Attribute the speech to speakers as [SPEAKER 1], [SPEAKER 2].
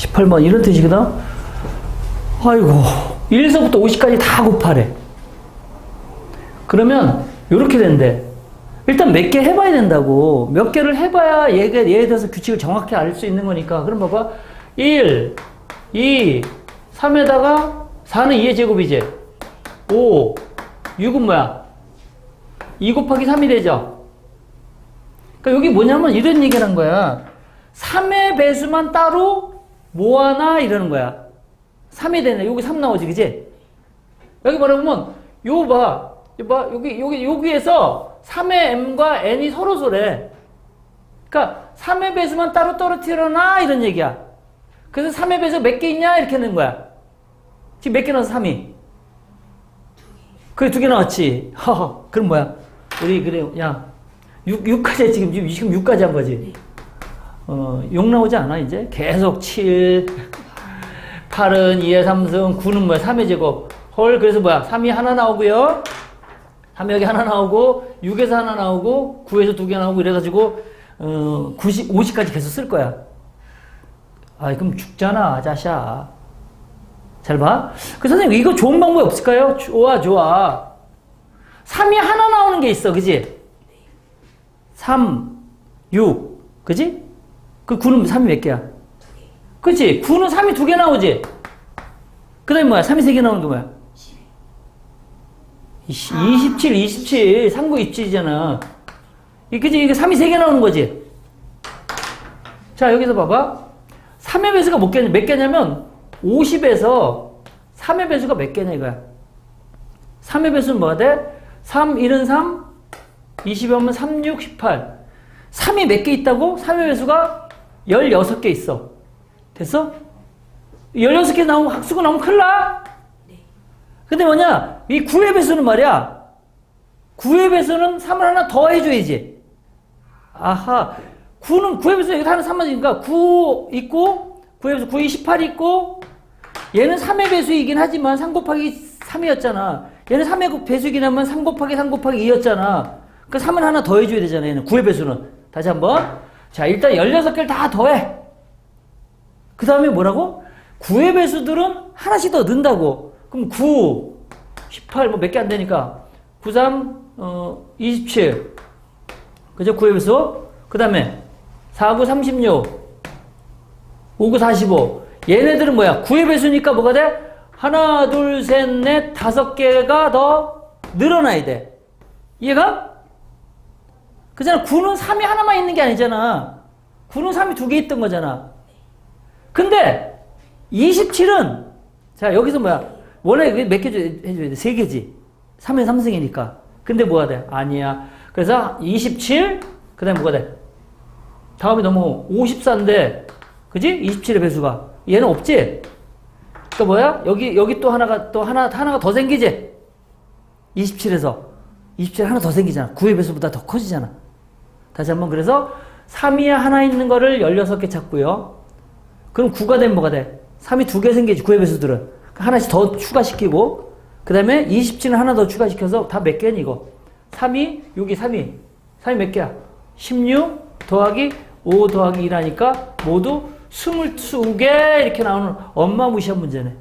[SPEAKER 1] 18번 이런 뜻이거든. 아이고 1에서부터 50까지 다 곱하래. 그러면 이렇게 된대. 일단 몇 개 해봐야 된다고. 몇 개를 해봐야 얘가 얘에 대해서 규칙을 정확히 알 수 있는 거니까. 그럼 봐봐. 1, 2, 3에다가 4는 2의 제곱이지. 5, 6은 뭐야? 2 곱하기 3이 되죠. 그러니까 여기 뭐냐면 이런 얘기를 한 거야. 3의 배수만 따로 모아놔 이러는 거야. 3이 되네. 여기 3 나오지, 그지? 여기 뭐라면 요 봐. 요 봐. 여기 여기 여기에서 3의 m과 n이 서로 소래. 그러니까 3의 배수만 따로 떨어뜨려놔 이런 얘기야. 그래서 3의 배수 몇 개 있냐 이렇게 하는 거야. 지금 몇 개 나왔어? 3이. 그래 두 개 나왔지. 허허. 그럼 뭐야? 우리 그래 야 6, 6까지 지금 지금 6까지 한 거지. 어, 6 나오지 않아 이제? 계속 7 8은 2의 3승, 9는 뭐야? 3의 제곱. 헐, 그래서 뭐야? 3이 하나 나오고요. 3이 여기 하나 나오고, 6에서 하나 나오고, 9에서 두 개 나오고, 이래가지고, 어, 90, 50까지 계속 쓸 거야. 아, 그럼 죽잖아, 자샤. 잘 봐. 그 선생님, 이거 좋은 방법이 없을까요? 좋아, 좋아. 3이 하나 나오는 게 있어, 그지? 3, 6, 그지? 그 9는 3이 몇 개야? 그치? 9는 3이 두 개 나오지? 그 다음에 뭐야? 3이 세 개 나오는 게 뭐야? 27, 27. 3, 9, 27이잖아. 그치? 이게 3이 세 개 나오는 거지? 자, 여기서 봐봐. 3의 배수가 몇 개냐, 몇 개냐면, 50에서 3의 배수가 몇 개냐, 이거야. 3의 배수는 뭐가 돼? 3, 1은 3, 20이 오면 3, 6, 18. 3이 몇 개 있다고? 3의 배수가 16개 있어. 됐어? 16개 나오면 학수가 나오면 큰일 나? 근데 뭐냐? 이 9의 배수는 말이야. 9의 배수는 3을 하나 더 해줘야지. 아하. 9는 9의 배수 여기 하나 3만이니까 9 있고, 9의 배수 9이 18 있고, 얘는 3의 배수이긴 하지만 3 곱하기 3이었잖아. 얘는 3의 배수이긴 하면 3 곱하기 3 곱하기 2였잖아. 그러니까 3을 하나 더 해줘야 되잖아. 얘는 9의 배수는. 다시 한 번. 자, 일단 16개를 다 더해. 그 다음에 뭐라고? 9의 배수들은 하나씩 더 넣는다고. 그럼 9, 18, 뭐 몇 개 안 되니까. 9, 3, 어, 27. 그죠? 9의 배수. 그 다음에 4, 9, 36. 5, 9, 45. 얘네들은 뭐야? 9의 배수니까 뭐가 돼? 하나, 둘, 셋, 넷, 다섯 개가 더 늘어나야 돼. 이해가? 그잖아. 9는 3이 하나만 있는 게 아니잖아. 9는 3이 두 개 있던 거잖아. 근데 27은 자 여기서 뭐야 원래 몇 개 해줘야 돼? 세 개지 3의 3승이니까 근데 뭐가 돼? 아니야 그래서 27 그 다음에 뭐가 돼? 다음에 너무 54인데 그지? 27의 배수가 얘는 없지? 또 뭐야? 여기 여기 또 하나가 또 하나 하나가 더 생기지? 27에서 27 하나 더 생기잖아 9의 배수보다 더 커지잖아 다시 한번 그래서 3위에 하나 있는 거를 16개 찾고요 그럼 9가 되면 뭐가 돼? 3이 두 개 생기지, 9의 배수들은. 하나씩 더 추가시키고, 그 다음에 27은 하나 더 추가시켜서 다 몇 개니, 이거? 3이, 여기 3이. 3이 몇 개야? 16 더하기 5 더하기 1 하니까 모두 22개 이렇게 나오는 엄마 무시한 문제네.